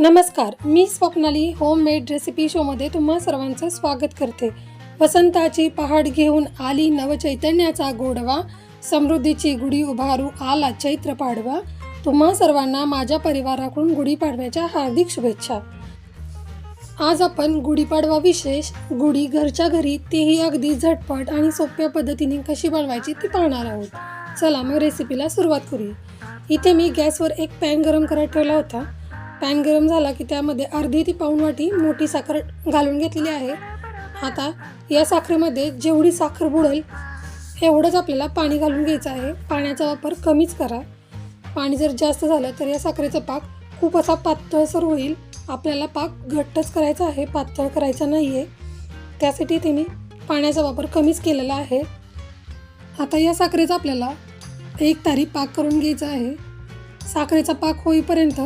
नमस्कार मी Swapnali homemade recipe शोमध्ये तुम्हा सर्वांचं स्वागत करते. वसंताची पहाड घेऊन आली नवचैतन्याचा गोडवा समृद्धीची गुढी उभारू आला चैत्र पाडवा. तुम्हा सर्वांना माझ्या परिवाराकडून गुढीपाडव्याच्या हार्दिक शुभेच्छा. आज आपण गुढीपाडवा विशेष गुढी घरच्या घरी तेही अगदी झटपट आणि सोप्या पद्धतीने कशी बनवायची ती पाहणार आहोत. चला मग रेसिपीला सुरुवात करूया. इथे मी गॅसवर एक पॅन गरम करत ठेवला होता. पॅन गरम झाला की त्यामध्ये अर्धी ती पाऊण वाटी मोठी साखर घालून घेतलेली आहे. आता या साखरेमध्ये जेवढी साखर बुडेल एवढंच आपल्याला पाणी घालून घ्यायचं आहे. पाण्याचा वापर कमीच करा. पाणी जर जास्त झालं तर या साखरेचा पाक खूप असा पातळसर होईल. आपल्याला पाक घट्टच करायचा आहे पातळ करायचा नाही आहे त्यासाठी इथे मी पाण्याचा वापर कमीच केलेला आहे. आता या साखरेचा आपल्याला एक तारी पाक करून घ्यायचा आहे. साखरेचा पाक होईपर्यंत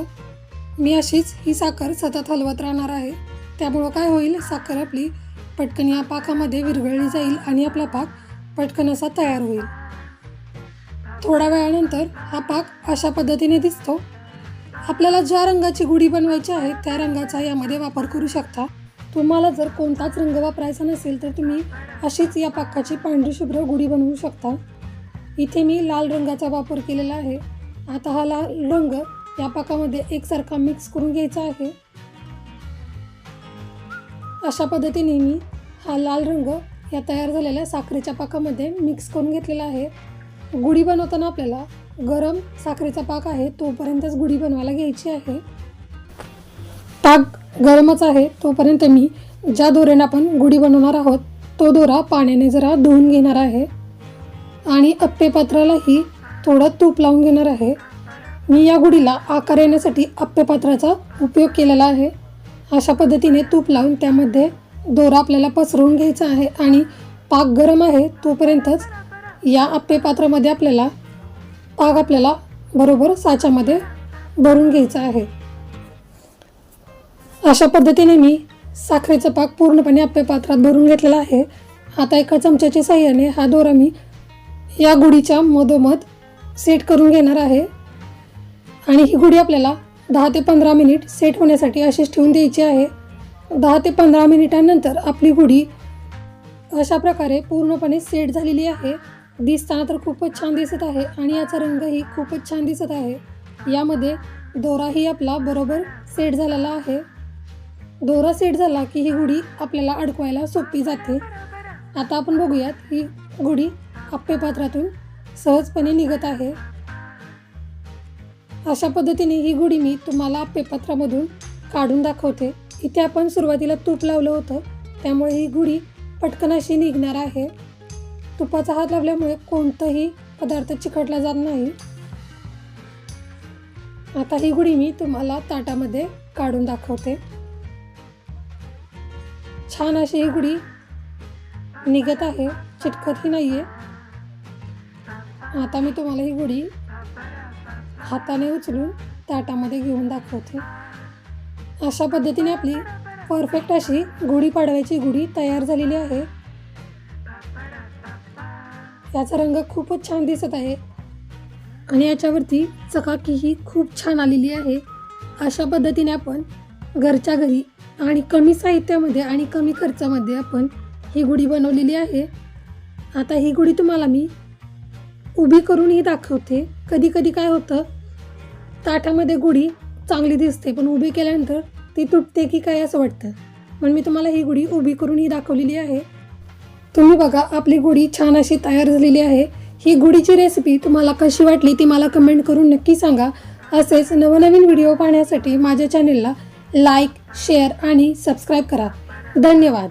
मी अशीच ही साखर सतत हलवत राहणार आहे. त्यामुळं काय होईल? साखर आपली पटकन या पाकामध्ये विरघळली जाईल आणि आपला पाक पटकन असा तयार होईल. थोड्या वेळानंतर हा पाक अशा पद्धतीने दिसतो. आपल्याला ज्या रंगाची गुढी बनवायची आहे त्या रंगाचा यामध्ये वापर करू शकता. तुम्हाला जर कोणताच रंग वापरायचा नसेल तर तुम्ही अशीच या पाकाची पांढरी शुभ्र गुढी बनवू शकता. इथे मी लाल रंगाचा वापर केलेला आहे. आता हा लाल रंग या पाकामध्ये एकसारखा मिक्स करून घ्यायचा आहे. अशा पद्धतीने मी हा लाल रंग या तयार झालेल्या साखरेच्या पाकामध्ये मिक्स करून घेतलेला आहे. गुढी बनवताना आपल्याला गरम साखरेचा पाक आहे तोपर्यंतच गुढी बनवायला घ्यायची आहे. पाक गरमच आहे तोपर्यंत मी ज्या दोऱ्याने आपण गुढी बनवणार आहोत तो दोरा पाण्याने जरा धुवून घेणार आहे. आणि अप्पे पात्रालाही थोडं तूप लावून घेणार आहे. मी या गुढीला आकार येण्यासाठी अप्प्यपात्राचा उपयोग केलेला आहे. अशा पद्धतीने तूप लावून त्यामध्ये दोरा आपल्याला पसरवून घ्यायचा आहे आणि पाक गरम आहे तोपर्यंतच या अप्पे पात्रामध्ये आपल्याला पाक आपल्याला बरोबर साच्यामध्ये भरून घ्यायचा आहे. अशा पद्धतीने मी साखरेचा पाक पूर्णपणे अप्पे पात्रात भरून घेतलेला आहे. आता एका चमच्याच्या साह्याने हा दोरा मी या गुढीच्या मधोमध सेट करून घेणार आहे. आणि ही गुढी आपल्याला दहा ते पंधरा मिनिट सेट होण्यासाठी अशीच ठेवून द्यायची आहे. दहा ते पंधरा मिनिटांनंतर आपली गुढी अशा प्रकारे पूर्णपणे सेट झालेली आहे. दिसताना तर खूपच छान दिसत आहे आणि याचा रंगही खूपच छान दिसत आहे. यामध्ये दोराही आपला बरोबर सेट झालेला आहे. दोरा सेट झाला की ही गुढी आपल्याला अडकवायला सोपी जाते. आता आपण बघूयात ही गुढी आप्पे पात्रातून सहजपणे निघत आहे. अशा पद्धतीने ही गुढी मी तुम्हाला पेपत्रामधून काढून दाखवते. इथे आपण सुरुवातीला तूप लावलं होतं. त्यामुळे ही गुढी पटकन अशी निघणार आहे. तुपाचा हात लावल्यामुळे कोणताही पदार्थ चिकटला जात नाही. आता ही गुढी मी तुम्हाला ताटामध्ये काढून दाखवते. छान अशी ही गुढी निघत आहे. चिटकतही नाही आहे आता मी तुम्हाला ही गुढी हाताने उचलून ताटामध्ये घेऊन दाखवते. अशा पद्धतीने आपली परफेक्ट अशी गुढी पाडव्याची गुढी तयार झालेली आहे. याचा रंग खूपच छान दिसत आहे. आणि याच्यावरती चकाकी ही खूप छान आलेली आहे. अशा पद्धतीने आपण घरच्या घरी आणि कमी साहित्यामध्ये आणि कमी खर्चामध्ये आपण ही गुढी बनवलेली आहे. आता ही गुढी तुम्हाला मी उभी करूनही दाखवते. कधी कधी काय होतं ताटामध्ये गुढी चांगली दिसते पण उभी केल्यानंतर ती तुटते की काय असं वाटतं? म्हणून मी तुम्हाला ही गुढी उभी करून ही दाखवलेली आहे. तुम्ही बघा आपली गुढी छान अशी तयार झालेली आहे. ही गुढीची रेसिपी तुम्हाला कशी वाटली ती मला कमेंट करून नक्की सांगा. असेच नवनवीन व्हिडिओ पाहण्यासाठी माझ्या चॅनेलला लाईक शेअर आणि सबस्क्राईब करा. धन्यवाद.